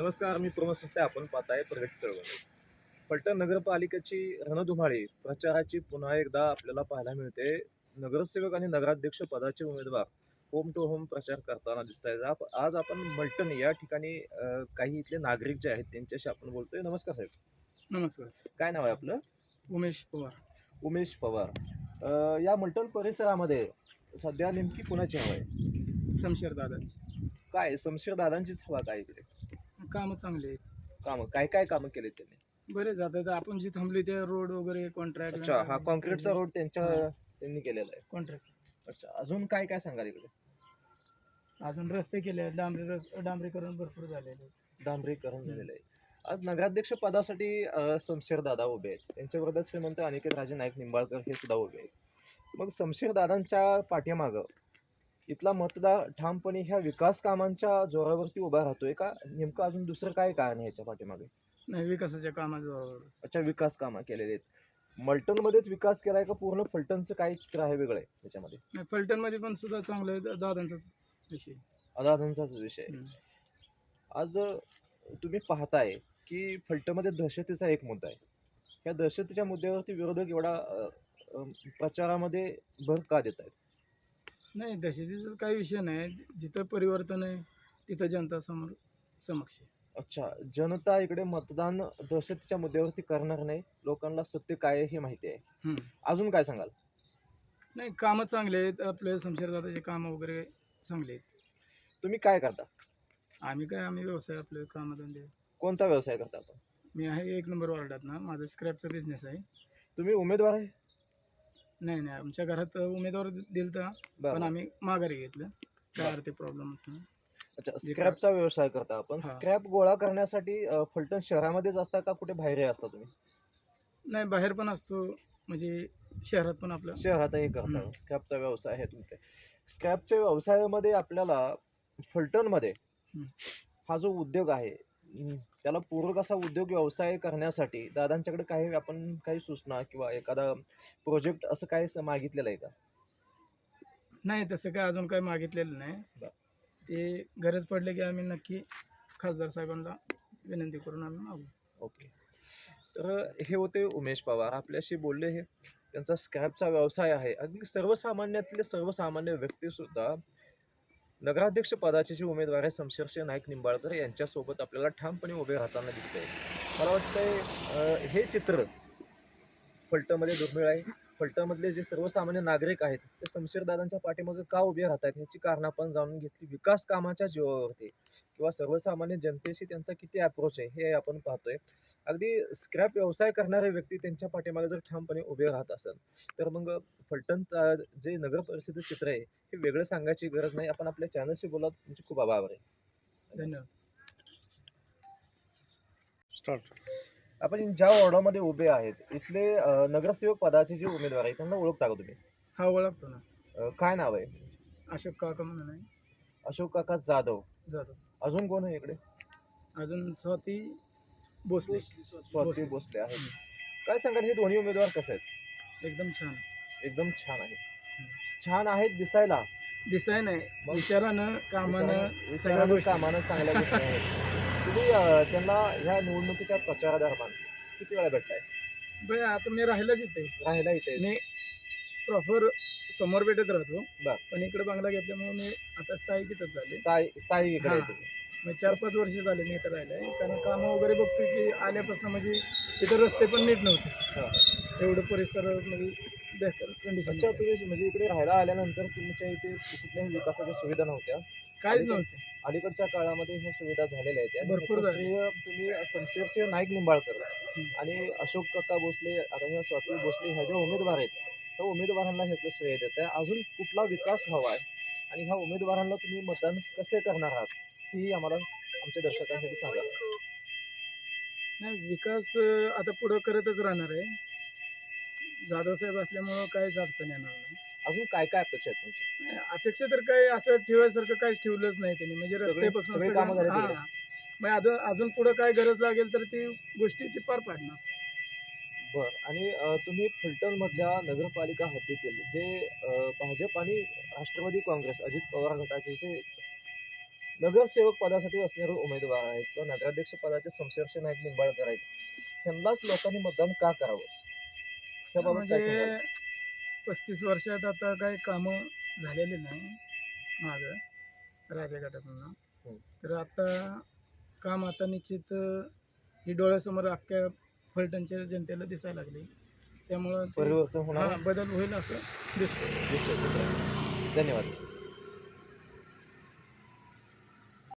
नमस्कार मी प्रमोद सस्ते आपण पाहताय प्रगती चळवळ. फलटण नगरपालिकेची रणधुमाळी प्रचाराची पुन्हा एकदा आपल्याला पाहायला मिळते. नगरसेवक आणि नगराध्यक्ष पदाचे उमेदवार होम टू होम प्रचार करताना दिसत आहेत. आज आपण मल्टन या ठिकाणी काही इथले नागरिक जे आहेत त्यांच्याशी आपण बोलतोय. नमस्कार साहेब. नमस्कार. काय नाव आहे आपलं? उमेश पवार. उमेश पवार. या मल्टन परिसरामध्ये सध्या नेमकी कुणाची हवा आहे? शमशेर दादा काय शमशेर दादांचीच हवा काय इकडे? कामं चांगले आहेत. कामं काय काय कामं केले त्यांनी? बरे जातात आपण जी थांबली ते रोड वगैरे कॉन्ट्रॅक्ट अच्छा हा कॉन्क्रीटचा रोड त्यांच्या. त्यांनी केलेला आहे. कॉन्ट्रॅक्ट अच्छा अजून काय काय सांगाल इकडे? अजून रस्ते केले आहेत. डांबरी रस- डांबरीकरण भरपूर झालेले आहे. डांबरीकरण झालेलं आहे. आज नगराध्यक्ष पदासाठी शमशेर दादा उभे आहेत. त्यांच्या विरोधात श्रीमंत अनिकेत राजे नाईक निंबाळकर हे सुद्धा उभे आहेत. मग शमशेर दादांच्या पाठीमागं इथला मतदार ठामपणे ह्या विकास कामांच्या जोरावरती उभा राहतोय का नेमकं अजून दुसरं काय कारण आहे ह्याच्या पाठीमागे? नाही विकासाच्या कामाजवळ अच्छा विकास कामं केलेले आहेत. मल्टनमध्येच विकास केलाय का पूर्ण फलटणचं काय चित्र आहे वेगळं आहे त्याच्यामध्ये? नाही फलटणमध्ये पण सुद्धा चांगलं आहे दादांचाच विषय. अदादांचाच विषय. आज तुम्ही पाहताय की फलटणमध्ये दहशतीचा एक मुद्दा आहे. या दहशतीच्या मुद्द्यावरती विरोधक एवढा प्रचारामध्ये भर का देत आहेत नाही दहशतीचा काही विषय नाही. जिथं परिवर्तन आहे तिथं जनता समोर समक्ष आहे. अच्छा जनता इकडे मतदान दहशतीच्या मुद्द्यावरती करणार नाही. लोकांना सत्य काय आहे हे माहिती आहे. हम्म. अजून काय सांगाल? नाही कामं चांगले आहेत. आपले शमशेर दादाचे कामं वगैरे चांगले आहेत. तुम्ही काय करता? आम्ही काय आम्ही व्यवसाय आपले कामधंदे. कोणता व्यवसाय करता आपण? मी आहे एक नंबर वार्डात ना. माझा स्क्रॅपचा बिझनेस आहे. तुम्ही उमेदवार आहे? नाही नाही आमच्या घरात उमेदवार दिलं तर पण. आम्ही माघारी घेतलं काय. आर्थिक प्रॉब्लेम अच्छा जे स्क्रॅपचा व्यवसाय करता आपण हा. स्क्रॅप गोळा करण्यासाठी अ, फलटण शहरामध्येच असता का कुठे बाहेरही असता तुम्ही नाही बाहेर पण असतो म्हणजे शहरात पण आपलं शहरातही करता हम्म. स्क्रॅपचा व्यवसाय आहे तुमचे स्क्रॅपच्या व्यवसायामध्ये आपल्याला फलटणमध्ये हम्म. हा जो उद्योग आहे त्याला पूरक असा उद्योग व्यवसाय करण्यासाठी दादांच्याकडे काही आपण काही सूचना किंवा एखादा प्रोजेक्ट असं काय मागितलेलं आहे का? नाही तसं काय अजून काही मागितलेलं नाही. ते गरज पडले की आम्ही नक्की खासदार साहेबांना विनंती करून आम्ही मागू ओके. तर हे होते उमेश पवार. आपल्याशी बोलले हे. त्यांचा स्क्रॅपचा व्यवसाय आहे. अगदी सर्वसामान्यातले सर्वसामान्य व्यक्तीसुद्धा नगराध्यक्ष पदाचे जे उमेदवार आहे शमशेरशे नाईक निंबाळकर यांच्यासोबत आपल्याला ठामपणे उभे राहताना दिसतंय. मला वाटतंय हे चित्र फलटमध्ये दुर्मिळ आहे. फलटणमधले जे सर्वसामान्य नागरिक आहेत ते शमशेरदादांच्या पाठीमागे का उभे राहत आहेत ह्याची कारणं आपण जाणून घेतली. विकास कामाच्या जीवावरती किंवा सर्वसामान्य जनतेशी त्यांचा किती अप्रोच आहे हे आपण पाहतोय. अगदी स्क्रॅप व्यवसाय करणारे व्यक्ती त्यांच्या पाठीमागे जर ठामपणे उभे राहत असेल तर मग फलटण ता- जे नगर परिषदेचं चित्र आहे हे वेगळं सांगायची गरज नाही. आपण आपल्या चॅनलशी बोलत तुमचे खूप आभार आहे. धन्यवाद. आपण ज्या वॉर्डामध्ये उभे आहेत इथले अं, नगरसेवक पदाचे जे उमेदवार आहेत त्यांना ओळखता का तुम्ही? हा ओळखतो ना. अं, काय नाव आहे? अशोक काका म्हणून आहे. अशोक काका जाधव. जाधव. अजून कोण आहे इकडे? अजून स्वाती भोसले. स्वाती भोसले. भोसले. आहेत. काय सांगाल हे दोन्ही उमेदवार कसे आहेत? एकदम छान एकदम छान आहेत. छान आहेत दिसायला. दिसाय नाही. मग? विचारानं कामानं सगळ्या गोष्टी. कामानं चांगल्या गोष्टी आहेत. तुम्ही त्यांना ह्या निवडणुकीच्या प्रचारादरम्यान किती वेळा भेटलाय बरं आता मी राहिलाच इथे. राहायला इथे. मी प्रॉपर समोर भेटत राहतो. बर. पण इकडे बंगला घेतल्यामुळे मी आता स्थायिक इथंच झाले. स्थायी स्थायी इकडे हा. मग चार पाच वर्ष झाले मी इथं राहिलंय. कारण कामं वगैरे बघतोय की आल्यापासून म्हणजे इथं रस्ते पण नीट नव्हते. हा. एवढं परिसर म्हणजे बेकार कंडिशन अच्छा तुम्ही म्हणजे इकडे राहायला आल्यानंतर तुमच्या इथे कुठल्याही विकासाच्या सुविधा नव्हत्या. काहीच आणि नव्हते. अलीकडच्या काळामध्ये ह्या सुविधा झालेल्या आहेत. भरपूर. श्रेय तुम्ही शमशेरसिंह नाईक निंबाळकर आणि अशोक काका भोसले आता ह्या स्वाती भोसले ह्या ज्या उमेदवार आहेत त्या उमेदवारांना ह्याचं श्रेय देत आहे. अजून कुठला विकास हवा आहे? आणि ह्या उमेदवारांना तुम्ही मतदान कसे करणार आहात? ही आम्हाला आमच्या दर्शकांसाठी सांगा. नाही विकास आता पुढं करतच राहणार आहे. जाधव साहेब असल्यामुळं काहीच अडचण येणार नाही. अजून काय काय अपेक्षा आहेत तुमच्या अपेक्षा तर काही असं ठेवायसारखं काहीच ठेवलंच नाही त्यांनी. म्हणजे सगळे- रस्त्यापासून सगळे सगळं- कामं झाले हा. तिकडे. मग अजून अजून पुढं काय गरज लागेल तर ती गोष्टी ती पार पाडणार. बर. आणि अ, तुम्ही फलटण मधल्या नगरपालिका हद्दीतील जे अ, भाजप आणि राष्ट्रवादी काँग्रेस अजित पवार गटाचे जे नगरसेवक पदासाठी असणारे उमेदवार आहेत किंवा नगराध्यक्ष पदाचे संशर्ष नाईक निंबाळकर आहेत त्यांनाच लोकांनी मतदान का करावं? त्याबाबत काय म्हणजे सांगाल? पस्तीस वर्षात आता काही कामं झालेली नाही मागं राजगटातून हं. तर आता काम आता निश्चित अं, ही डोळ्यासमोर अख्ख्या फलटणच्या जनतेला दिसायला लागली त्यामुळं ते- परिवर्तन होणार हा बदल होईल असं दिसतं दिसतंय, दिसतंय. धन्यवाद